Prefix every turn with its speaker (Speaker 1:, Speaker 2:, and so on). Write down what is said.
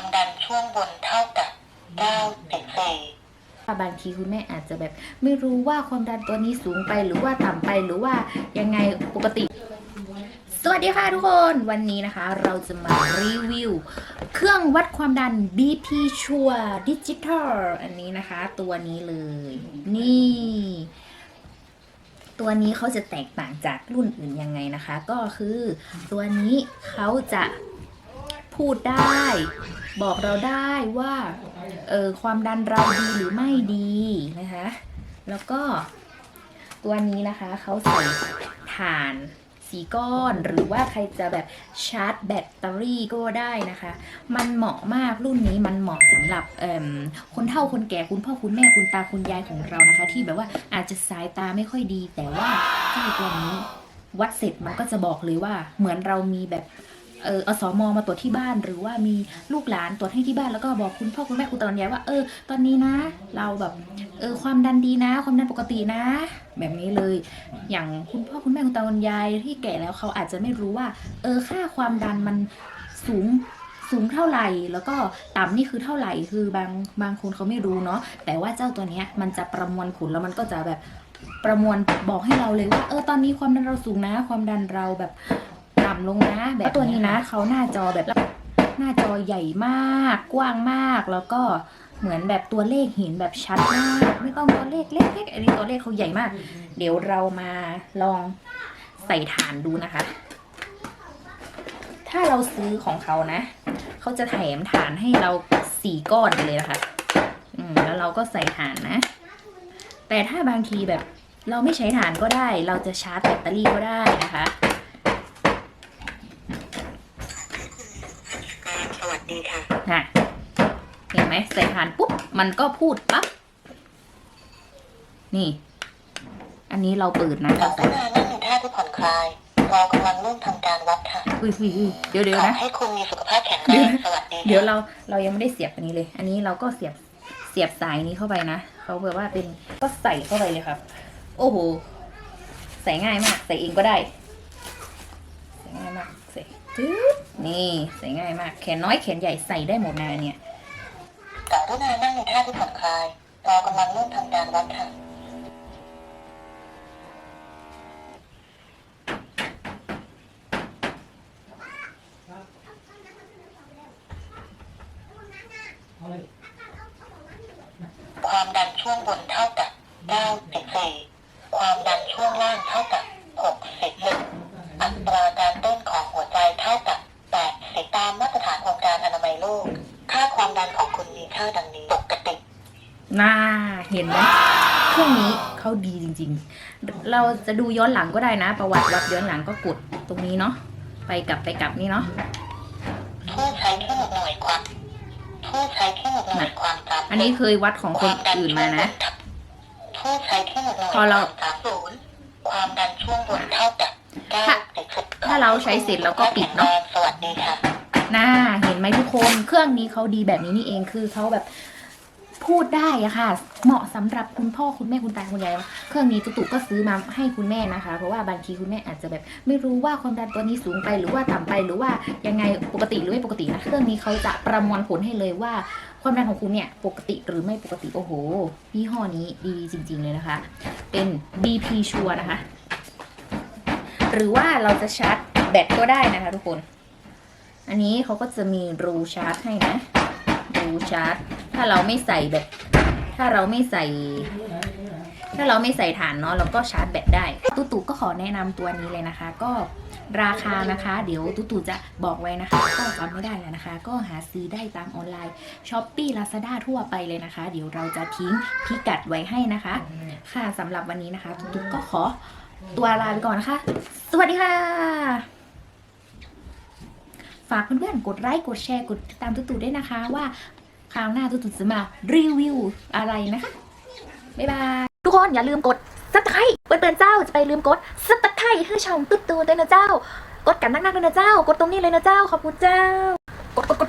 Speaker 1: ความดันช่วงบนเท่ากับ94
Speaker 2: บางทีคุณแม่อาจจะแบบไม่รู้ว่าความดันตัวนี้สูงไปหรือว่าต่ำไปหรือว่ายังไงปกติ สวัสดีค่ะทุกคนวันนี้นะคะ เราจะมารีวิว เครื่องวัดความดัน BP Sure Digital อันนี้นะคะ ตัวนี้เลย นี่ ตัวนี้เขาจะแตกต่างจากรุ่นอื่นยังไงนะคะ ก็คือตัวนี้เขาจะ พูดได้ บอกเราได้ว่าเออความดันเราดีหรือไม่ดีนะคะ แล้วก็ตัวนี้นะคะเขาใส่ถ่านสีก้อนหรือว่าใครจะแบบชาร์จแบตเตอรี่ก็ได้นะคะ มันเหมาะมากรุ่นนี้มันเหมาะสำหรับคนเฒ่าคนแก่คุณพ่อคุณแม่คุณตาคุณยายของเรานะคะ ที่แบบว่าอาจจะสายตาไม่ค่อยดี แต่ว่าเจ้าตัวนี้วัดเสร็จมันก็จะบอกเลยว่าเหมือนเรามีแบบ เอออสมมาตรวจที่บ้านหรือว่ามีลูกหลานตรวจให้ที่บ้านแล้วก็บอกคุณพ่อคุณแม่คุณตาคุณยายว่าเออ ตอนนี้นะ เราแบบเออความดันดีนะ ความดันปกตินะ แบบนี้เลย อย่างคุณพ่อคุณแม่คุณตาคุณยายที่แก่แล้วเขาอาจจะไม่รู้ว่า เออค่าความดันมันสูงสูงเท่าไหร่ แล้วก็ต่ำนี่คือเท่าไหร่คือบางบางคนเขาไม่รู้เนาะแต่ว่าเจ้าตัวเนี้ยมันจะประมวลผลแล้วมันก็จะแบบประมวลบอกให้เราเลยว่า เออตอนนี้ความดันเราสูงนะ ความดันเราแบบำลงนะ แบบตัวนี้นะเขาหน้าจอแบบหน้าจอใหญ่มากกว้างมากแล้วก็เหมือนแบบตัวเลขเห็นแบบชัดมากไม่ต้องตัวเลขเล็กๆอันนี้ตัวเลขเขาใหญ่มาก เดี๋ยวเรามาลองใส่ฐานดูนะคะ ถ้าเราซื้อของเขานะเขาจะแถมฐานให้เราสี่ก้อนไปเลยนะคะ อืมแล้วเราก็ใส่ฐานนะ แต่ถ้าบางทีแบบเราไม่ใช้ฐานก็ได้ เราจะชาร์จแบตเตอรี่ก็ได้นะคะ
Speaker 1: สวัสดีค่ะ
Speaker 2: น่ะเห็นไหมใส่ฐานปุ๊บ มันก็พูดปั๊บ นี่ อันนี้เราเปิดนะ
Speaker 1: ขอ
Speaker 2: เรา
Speaker 1: ก
Speaker 2: ใส่
Speaker 1: รุณานั่งในท่าที่ผ่อนคลายเรากำลังเริ่มทำการวัดค่ะ
Speaker 2: อุ้ยอุ้ยอุ้ยเดี๋ยวเดี๋ยว
Speaker 1: ขอ
Speaker 2: นะ
Speaker 1: ให้คุณมีสุขภาพแข็งแร
Speaker 2: เดี๋ยว
Speaker 1: ง
Speaker 2: นะ
Speaker 1: สวัสดี
Speaker 2: เดี๋ยว
Speaker 1: ค่ะ
Speaker 2: เราเรายังไม่ได้เสียบอันนี้เลย อันนี้เราก็เสียบเสียบสายนี้เข้าไปนะเขาแบบว่าเป็นก็ใส่เข้าไปเลยครับ โอ้โห ใส่ง่ายมาก ใส่เองก็ได้ ใส่ง่ายมาก ใส่ จึ๊บนี่ใส่ง่ายมาก แขนน้อยแขนใหญ่ใส่ได้หมดนะเนี่ย
Speaker 1: กรุณานั่งในท่าที่ผ่อนคลายเรากำลังเริ่มทำการวัดค่ะ ความดันช่วงบนเท่ากับ 94 ความดันช่วงล่างเท่ากับ 61 อัตราการเต้นของหัวใจเท่ากับ 80 ตามมาตรฐานองค์ การอนามัยโลก ค่าความดันของคุณมีค่าดังนี้ปกติ
Speaker 2: น่าเห็นไหมเครื่องนี้เขาดีจริง ๆ เราจะดูย้อนหลังก็ได้นะ ประวัติวัดย้อนหลังก็กดตรงนี้เนาะไปกลับไปกลับนี่เนาะ
Speaker 1: ผู้ใช้เครื่องหน่วยความผู้ใช้เครื่องหน่วยความจำ
Speaker 2: อันนี้เคยวัดของคนอื่นมานะ
Speaker 1: ผู้ใช้เครื่องหน่วย
Speaker 2: พอเรา
Speaker 1: ความจำศูนย์ความดันช่วงบนเท่ากับเก้า
Speaker 2: ถ้า
Speaker 1: สิบ
Speaker 2: ถ้าเราใช้เสร็จเราก็ปิดเนอะ
Speaker 1: สวัสดีค่ะ
Speaker 2: น่าเห็นไหมทุกคนเครื่องนี้เขาดีแบบนี้นี่เองคือเขาแบบพูดได้อะค่ะ เหมาะสำหรับคุณพ่อคุณแม่คุณตาคุณยายเครื่องนี้ตุตุก็ซื้อมาให้คุณแม่นะคะ เพราะว่าบางทีคุณแม่อาจจะแบบ ไม่รู้ว่าความดันตัวนี้สูงไปหรือว่าต่ำไปหรือว่ายังไงปกติหรือไม่ปกตินะเครื่องนี้เขาจะประมวลผลให้เลยว่าความดันของคุณเนี่ยปกติหรือไม่ปกติโอ้โหยี่ห้อนี้ดีจริง ๆเลยนะคะ เป็น BP Sure นะคะ หรือว่าเราจะชาร์จแบตก็ได้นะคะทุกคน อันนี้เขาก็จะมีรูชาร์จให้นะ รูชาร์จ ถ้าเราไม่ใส่แบบ ถ้าเราไม่ใส่ ถ้าเราไม่ใส่ฐานเนาะเราก็ชาร์จแบตได้ตุ๊ตุก็ขอแนะนำตัวนี้เลยนะคะ ก็ราคานะคะ เดี๋ยวตุ๊ตุจะบอกไว้นะคะ ก็จำไม่ได้แล้วนะคะ ก็หาซื้อได้ตามออนไลน์ช้อปปี้ลาซาด้าทั่วไปเลยนะคะ เดี๋ยวเราจะทิ้งพิกัดไว้ให้นะคะ ค่ะสำหรับวันนี้นะคะตุ๊ตุก็ขอตัวลาไปก่อนนะคะ สวัสดีค่ะ ฝากเพื่อนๆกดไลค์กดแชร์กดติดตามตุ๊ๆด้วยนะคะ ว่าคราวหน้าตุ๊ๆจะมารีวิวอะไรนะคะ บ๊ายบาย ทุกคนอย่าลืมกดซับสไครต์เปิดๆเจ้าจะไปลืมกดซับสไครต์ให้ช่องตุ๊ๆด้วยนะเจ้า กดกันนักๆด้วยนะเจ้า กดตรงนี้เลยนะเจ้าขอบคุณเจ้ากดกดกด